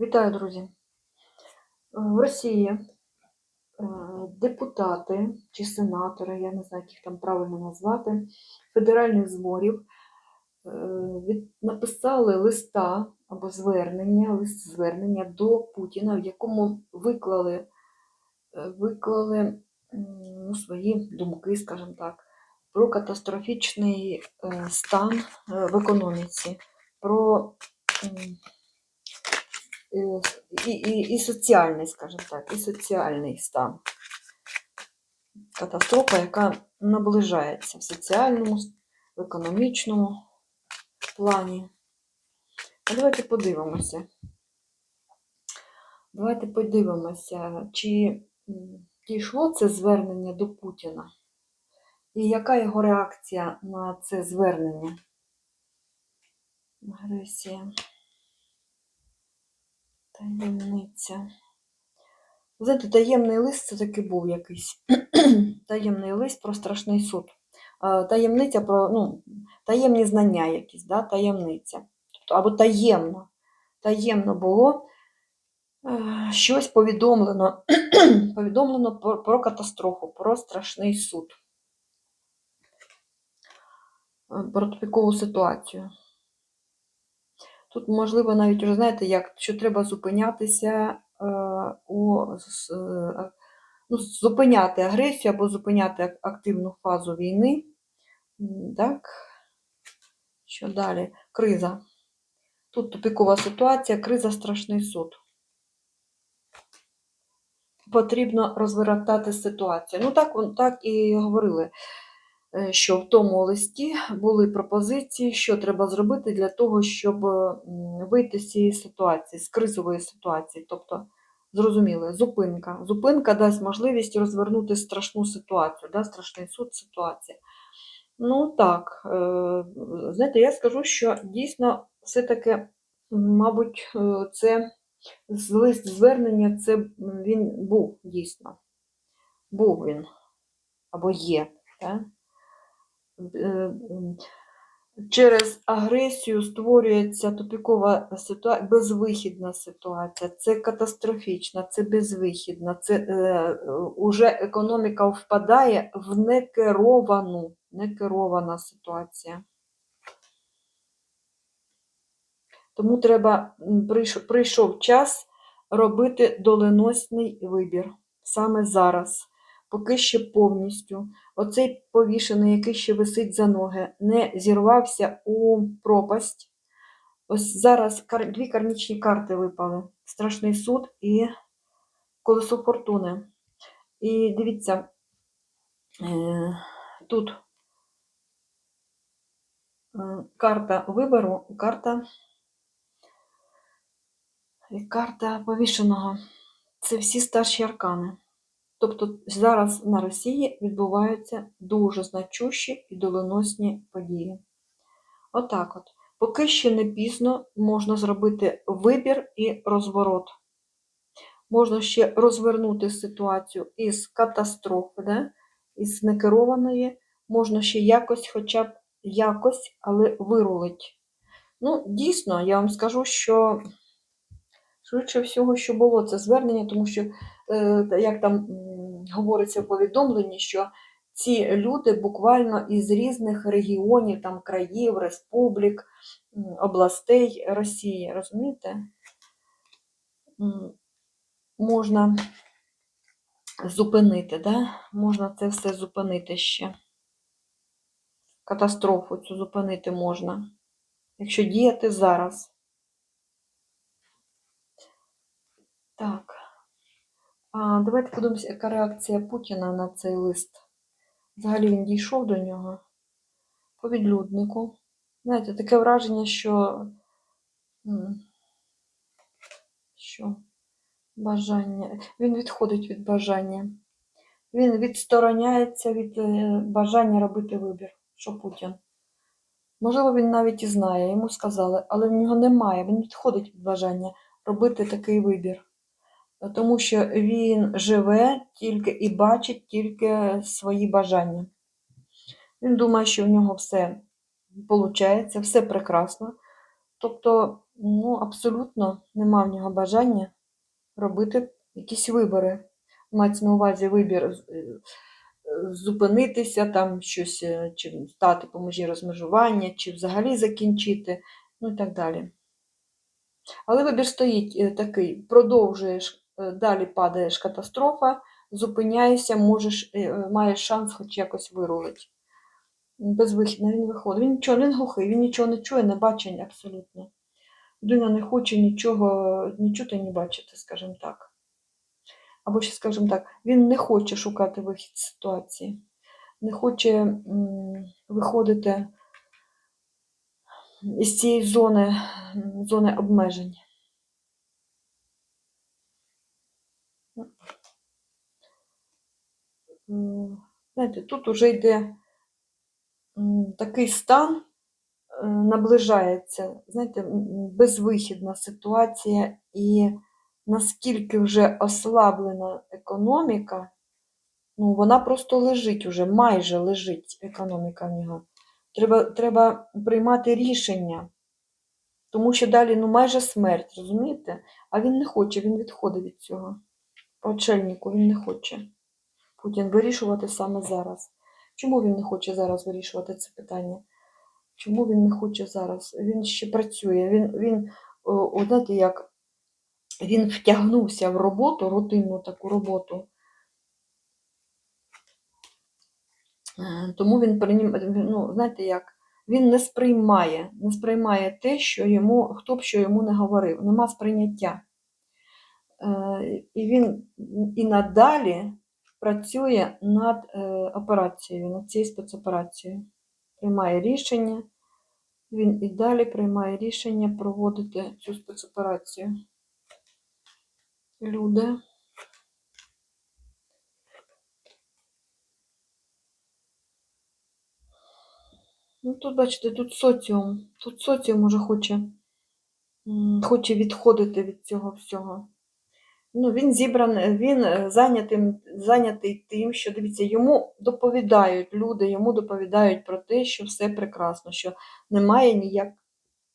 Вітаю, друзі! В Росії е, депутати чи сенатори, я не знаю, як їх там правильно назвати, федеральних зборів е, написали листа або звернення, лист звернення до Путіна, в якому виклали, е, виклали ну, свої думки, скажімо так, про катастрофічний е, стан е, в економіці, про е, і, і, і соціальний, скажімо так, і соціальний стан. Катастрофа, яка наближається в соціальному, в економічному плані. А давайте подивимося. Давайте подивимося, чи дійшло це звернення до Путіна, і яка його реакція на це звернення. Агресія. Таємниця. Знаєте, таємний лист це таки був якийсь. таємний лист про страшний суд. Таємниця про ну, таємні знання якісь, да? таємниця. Тобто, або таємно. Таємно було е, щось повідомлено, повідомлено про, про катастрофу, про страшний суд, Е, про тупікову ситуацію. Тут, можливо, навіть вже знаєте, як, що треба зупинятися, е, у, е, ну, зупиняти агресію або зупиняти активну фазу війни. Так, що далі? Криза. Тут тупікова ситуація, криза, страшний суд. Потрібно розвертати ситуацію. Ну, так, так і говорили, що в тому листі були пропозиції, що треба зробити для того, щоб вийти з цієї ситуації, з кризової ситуації. Тобто, зрозуміли, зупинка. Зупинка дасть можливість розвернути страшну ситуацію, да, страшний суд ситуація. Ну так, е, знаєте, я скажу, що дійсно все-таки, мабуть, е, це лист звернення, це він був дійсно. Був він або є. Так? Е, Через агресію створюється тупікова ситуація, безвихідна ситуація. Це катастрофічна, це безвихідна. Це е, е, економіка впадає в некеровану, некерована ситуація. Тому треба, прийшов час робити доленосний вибір саме зараз, поки ще повністю. Оцей повішений, який ще висить за ноги, не зірвався у пропасть. Ось зараз дві кармічні карти випали: Страшний суд і колесо фортуни. І дивіться, е, тут е, карта вибору, карта І карта повішеного це всі старші аркани. Тобто зараз на Росії відбуваються дуже значущі і доленосні події. Отак от. Поки ще не пізно можна зробити вибір і розворот. Можна ще розвернути ситуацію із катастрофи, да? із некерованої, можна ще якось, хоча б якось, але вирулить. Ну, дійсно, я вам скажу, що швидше всього, що було це звернення, тому що, як там говориться в повідомленні, що ці люди буквально із різних регіонів, там, країв, республік, областей Росії, розумієте? Можна зупинити, да? можна це все зупинити ще. Катастрофу цю зупинити можна, якщо діяти зараз. Так. А, давайте подивимося, яка реакція Путіна на цей лист. Взагалі він дійшов до нього по відлюднику. Знаєте, таке враження, що, що бажання. Він відходить від бажання. Він відстороняється від е, бажання робити вибір, що Путін. Можливо, він навіть і знає, йому сказали, але в нього немає. Він відходить від бажання робити такий вибір. Тому що він живе тільки і бачить тільки свої бажання. Він думає, що в нього все виходить, все прекрасно. Тобто Ну, абсолютно нема в нього бажання робити якісь вибори. Мається на увазі вибір е, зупинитися, там щось, е, чи стати по межі розмежування, чи взагалі закінчити, ну і так далі. Але вибір стоїть е, такий: продовжуєш, далі падаєш катастрофа, зупиняєшся, можеш, е, е, маєш шанс хоч якось вирулити. Безвихідно він виходить. Він нічого він глухий, він нічого не чує, не бачить абсолютно. Людина не хоче нічого ні чути, ні бачити, скажімо так. Або ще, скажімо так, він не хоче шукати вихід з ситуації, не хоче м, виходити із цієї зони, зони обмежень. Знаєте, тут уже йде такий стан, е, наближається, знаєте, безвихідна ситуація, і наскільки вже ослаблена економіка, ну, вона просто лежить уже, майже лежить економіка в нього. Треба, треба приймати рішення, тому що далі ну, майже смерть, розумієте? А він не хоче, він відходить від цього. По очельнику він не хоче. Путін вирішувати саме зараз. Чому він не хоче зараз вирішувати це питання? Чому він не хоче зараз? Він ще працює. Він, він о, знаєте, як він втягнувся в роботу, рутинну таку роботу. Е, Тому він ну, знаєте як, він не сприймає, не сприймає те, що йому, хто б що йому не говорив, нема сприйняття. Е, І він і надалі працює над е, операцією, над цією спецоперацією. Приймає рішення, він і далі приймає рішення проводити цю спецоперацію. Люди. Ну, тут, бачите, тут соціум. Тут соціум уже хоче, хоче відходити від цього всього. Ну, він зібраний, він е, зайнятий, зайнятий тим, що дивіться, йому доповідають люди, йому доповідають про те, що все прекрасно, що немає ніяк,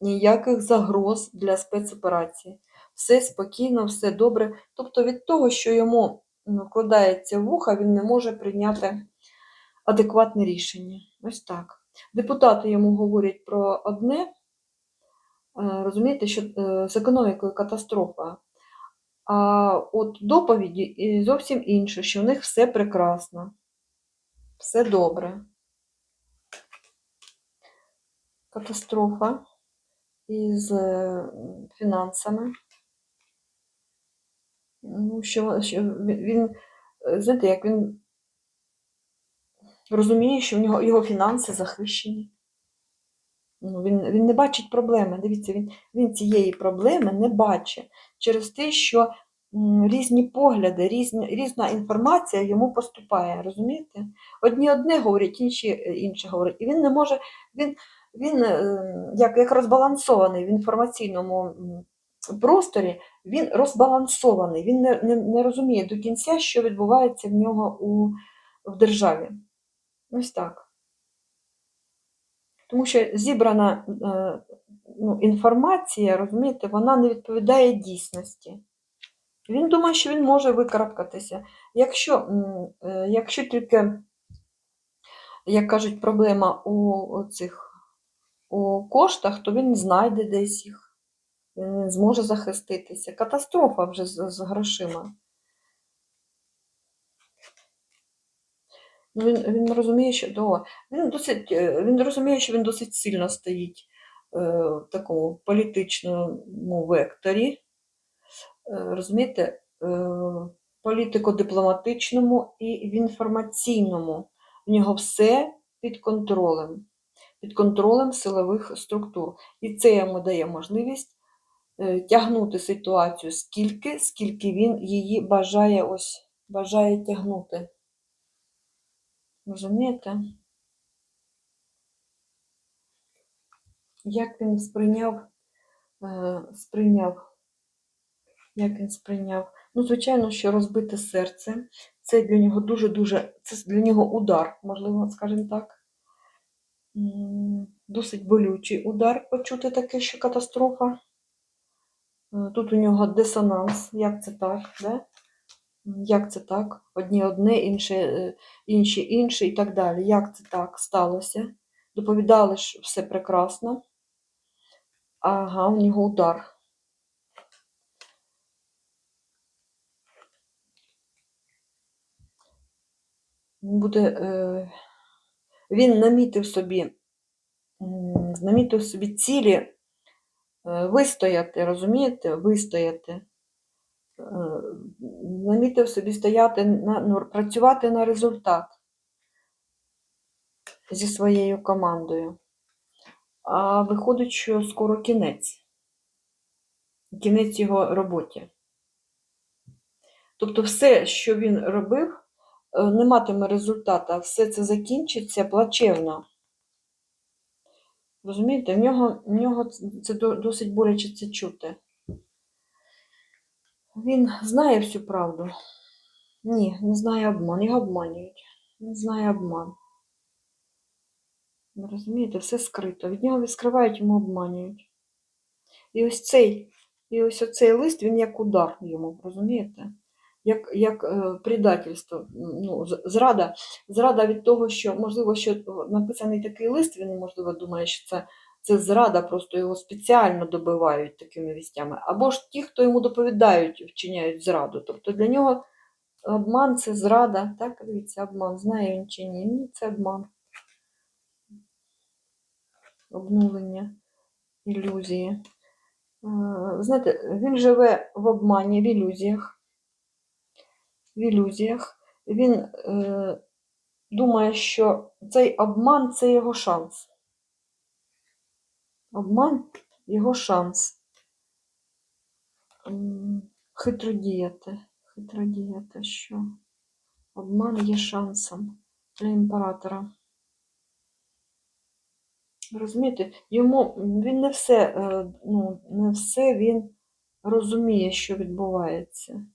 ніяких загроз для спецоперації. Все спокійно, все добре. Тобто від того, що йому ну, вкладається вуха, він не може прийняти адекватне рішення. Ось так. Депутати йому говорять про одне, е, розумієте, що е, з економікою катастрофа. А от доповіді і зовсім інше, що в них все прекрасно, все добре. Катастрофа із е, фінансами. Ну, що, що він- він, е, знаєте, як він розуміє, що в нього його фінанси захищені. Ну, він, він не бачить проблеми. Дивіться, він, він цієї проблеми не бачить через те, що різні погляди, різні, різна інформація йому поступає. Розумієте? Одні одне говорять, інші е, інше говорять. І він не може, він, він е, як, як розбалансований в інформаційному просторі, він розбалансований, він не, не, не розуміє до кінця, що відбувається в нього у, в державі. Ось так. Тому що зібрана е, ну, інформація, розумієте, вона не відповідає дійсності. Він думає, що він може викарабкатися. Якщо, е, якщо тільки, як кажуть, проблема у цих у коштах, то він знайде десь їх, він зможе захиститися. Катастрофа вже з, з грошима. Ну, Він, він розуміє, що до, він досить, е, він розуміє, що він досить сильно стоїть е, в такому політичному векторі. Е, розумієте, е, політико-дипломатичному і в інформаційному. В нього все під контролем, під контролем силових структур. І це йому дає можливість е, тягнути ситуацію скільки, скільки він її бажає ось, бажає тягнути. Розумієте? Як він сприйняв, е, сприйняв, як він сприйняв? Ну, звичайно, що розбите серце. Це для нього дуже-дуже, це для нього удар, можливо, скажімо так. Досить болючий удар почути таке, що катастрофа. Е, Тут у нього дисонанс. Як це так? Да? Як це так? Одні одне, інші, е, інші і так далі. Як це так сталося? Доповідали, що все прекрасно. Ага, у нього удар. Він буде, е, він намітив собі, намітив собі цілі е, вистояти, розумієте? Вистояти. Намітив собі стояти на, ну, працювати на результат зі своєю командою. А виходить, що скоро кінець. Кінець його роботі. Тобто все, що він робив, е, не матиме результату, все це закінчиться плачевно. Розумієте, в нього, в нього це досить боляче це чути. Він знає всю правду. Ні, не знає обман. Його обманюють. Він знає обман. Ви розумієте, все скрито. Від нього відскривають, йому обманюють. І ось цей, і ось оцей лист, він як удар йому, розумієте? Як, як е, предательство, ну, зрада. Зрада від того, що, можливо, що написаний такий лист, він, можливо, думає, що це, це зрада, просто його спеціально добивають такими вістями. Або ж ті, хто йому доповідають, вчиняють зраду. Тобто для нього обман це зрада. Так, дивіться, обман. Знає він чи ні? Ні, це обман. Обнулення, ілюзії. Е, знаєте, він живе в обмані, в ілюзіях. В ілюзіях. Він е, думає, що цей обман це його шанс. Обман його шанс. Хитро діяти. Хитро діяти, що обман є шансом для імператора. Розумієте, йому він не все, е, ну, не все він розуміє, що відбувається.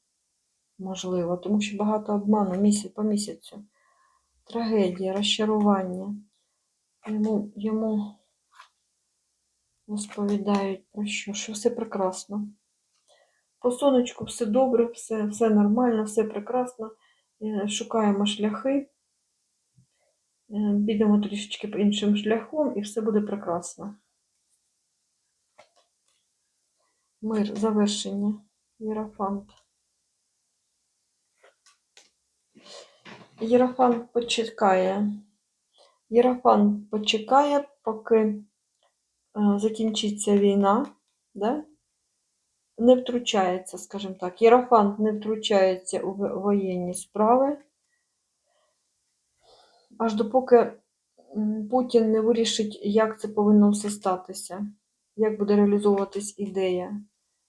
Можливо, тому що багато обману місяць по місяцю. Трагедія, розчарування. Йому, йому розповідають про що, що все прекрасно. По сонечку все добре, все, все нормально, все прекрасно. Е, Шукаємо шляхи. Е, Підемо трішечки іншим шляхом і все буде прекрасно. Мир, завершення. Єрофант. Єрофант почекає. Єрофант почекає, поки закінчиться війна, да? не втручається, скажімо так. Єрофант не втручається у воєнні справи, аж допоки Путін не вирішить, як це повинно все статися, як буде реалізовуватись ідея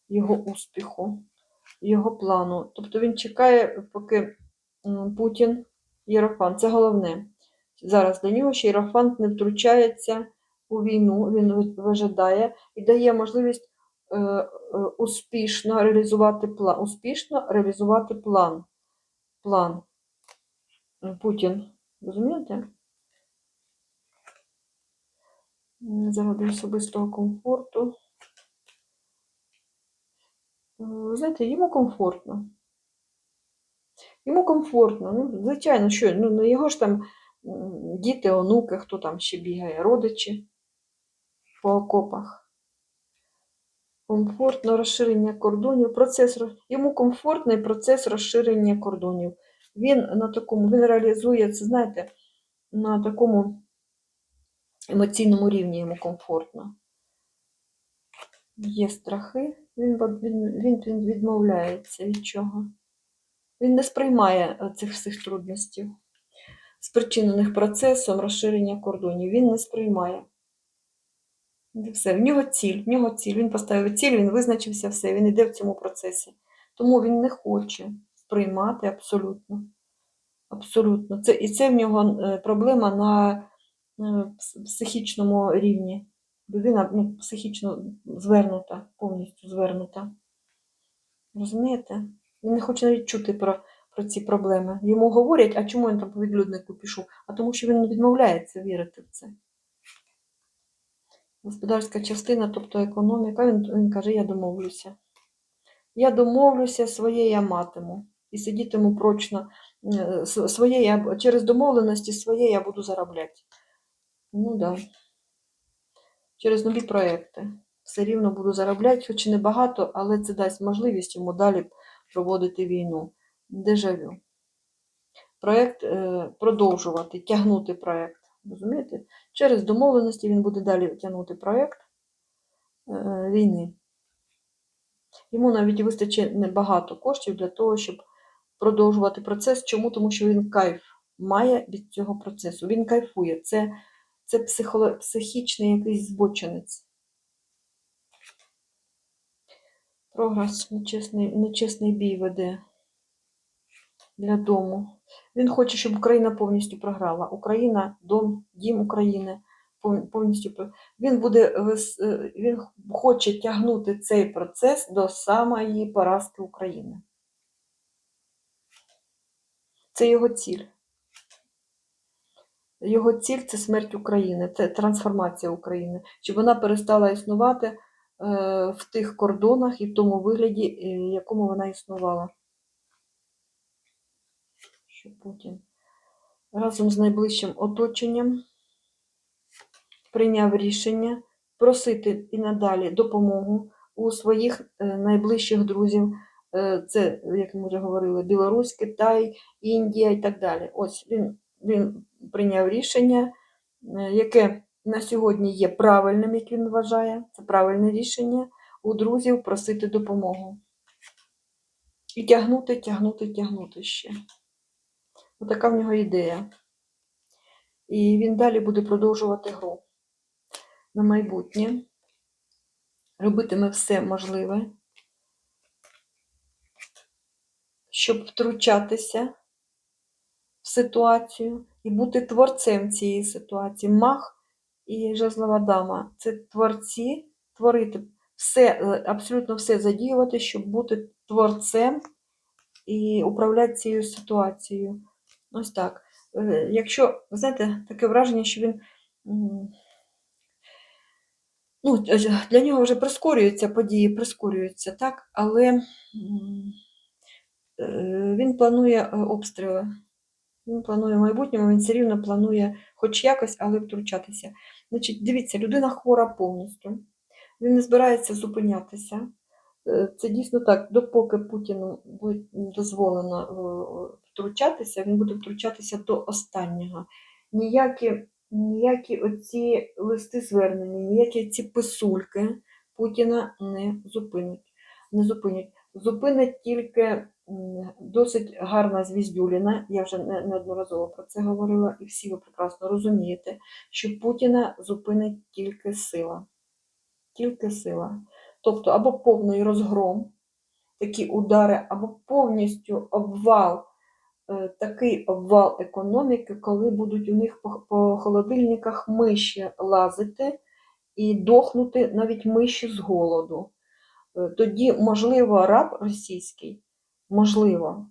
його успіху, його плану. Тобто він чекає, поки Путін, Єрофант, це головне. Зараз для нього ще Єрофант не втручається у війну, він вижидає і дає можливість е, е, успішно реалізувати план. Успішно реалізувати план. План. Путін. Розумієте? Заради особистого комфорту. Е, Ви знаєте, йому комфортно. Йому комфортно. Ну, звичайно, що ну, ну, його ж там діти, онуки, хто там ще бігає, родичі по окопах. Комфортно розширення кордонів. Процес, йому комфортний процес розширення кордонів. Він на такому, він реалізує це, знаєте, на такому емоційному рівні йому комфортно. Є страхи, він, він, він, він відмовляється від чого. Він не сприймає е, цих всіх трудностей, спричинених процесом розширення кордонів. Він не сприймає. Все. В нього ціль, в нього ціль. Він поставив ціль, він визначився все, він йде в цьому процесі. Тому він не хоче сприймати абсолютно. Абсолютно. Це, і це в нього е, проблема на е, психічному рівні. Людина ну, психічно звернута, повністю звернута. Розумієте? Він не хоче навіть чути про, про ці проблеми. Йому говорять, а чому він там по відлюднику пішов? А тому що він відмовляється вірити в це. Господарська частина, тобто економіка, він, він каже, я домовлюся. Я домовлюся, своє я матиму. І сидітиму прочно. е, Своє я, через домовленості своє я буду заробляти. Ну. Да. Через нові проекти. Все рівно буду заробляти, хоч і небагато, але це дасть можливість йому далі проводити війну. Дежавю. Проект е, продовжувати, тягнути проект. Розумієте? Через домовленості він буде далі тягнути проект е, війни. Йому навіть вистачить небагато коштів для того, щоб продовжувати процес. Чому? Тому що він кайф має від цього процесу. Він кайфує. Це, це психоло, психічний якийсь збочинець. Прогрес нечесний, нечесний бій веде для дому. Він хоче, щоб Україна повністю програла. Україна, дом, дім України повністю. Він буде е, він хоче тягнути цей процес до самої поразки України. Це його ціль. Його ціль це смерть України, це трансформація України, щоб вона перестала існувати е, в тих кордонах і в тому вигляді, е, якому вона існувала. Путін разом з найближчим оточенням прийняв рішення просити і надалі допомогу у своїх е, найближчих друзів. Е, Це, як ми вже говорили, Білорусь, Китай, Індія і так далі. Ось він, він прийняв рішення, е, яке на сьогодні є правильним, як він вважає. Це правильне рішення у друзів просити допомогу. І тягнути, тягнути, тягнути ще. Отака в нього ідея. І він далі буде продовжувати гру на майбутнє. Робитиме все можливе, щоб втручатися в ситуацію і бути творцем цієї ситуації. Мах і жезлова дама це творці, творити все, абсолютно все задіювати, щоб бути творцем і управляти цією ситуацією. Ось так. Е, Якщо, ви знаєте, таке враження, що він. Ну, для нього вже прискорюються події, прискорюються, так, але е, він планує е, обстріли. Він планує в майбутньому, він все рівно планує хоч якось, але втручатися. Значить, дивіться, людина хвора повністю. Він не збирається зупинятися. Це дійсно так, допоки Путіну буде дозволено втручатися, він буде втручатися до останнього. Ніякі, ніякі оці листи звернення, ніякі ці писульки Путіна не зупинять. Не зупинять. Зупинить тільки досить гарна звіздюліна, я вже неодноразово про це говорила, і всі ви прекрасно розумієте, що Путіна зупинить тільки сила. Тільки сила. Тобто або повний розгром, такі удари, або повністю обвал, такий обвал економіки, коли будуть у них по, холодильниках миші лазити і дохнути навіть миші з голоду. Е, Тоді, можливо, раб російський, можливо,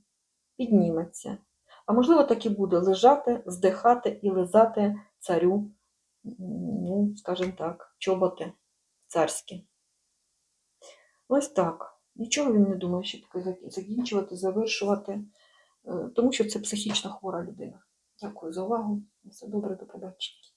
підніметься. А можливо, так і буде лежати, здихати і лизати царю, ну, скажімо так, чоботи царські. Ось так. Нічого він не думає, що таке закінчувати, завершувати, е, тому що це психічно хвора людина. Дякую за увагу. Все добре, до побачення.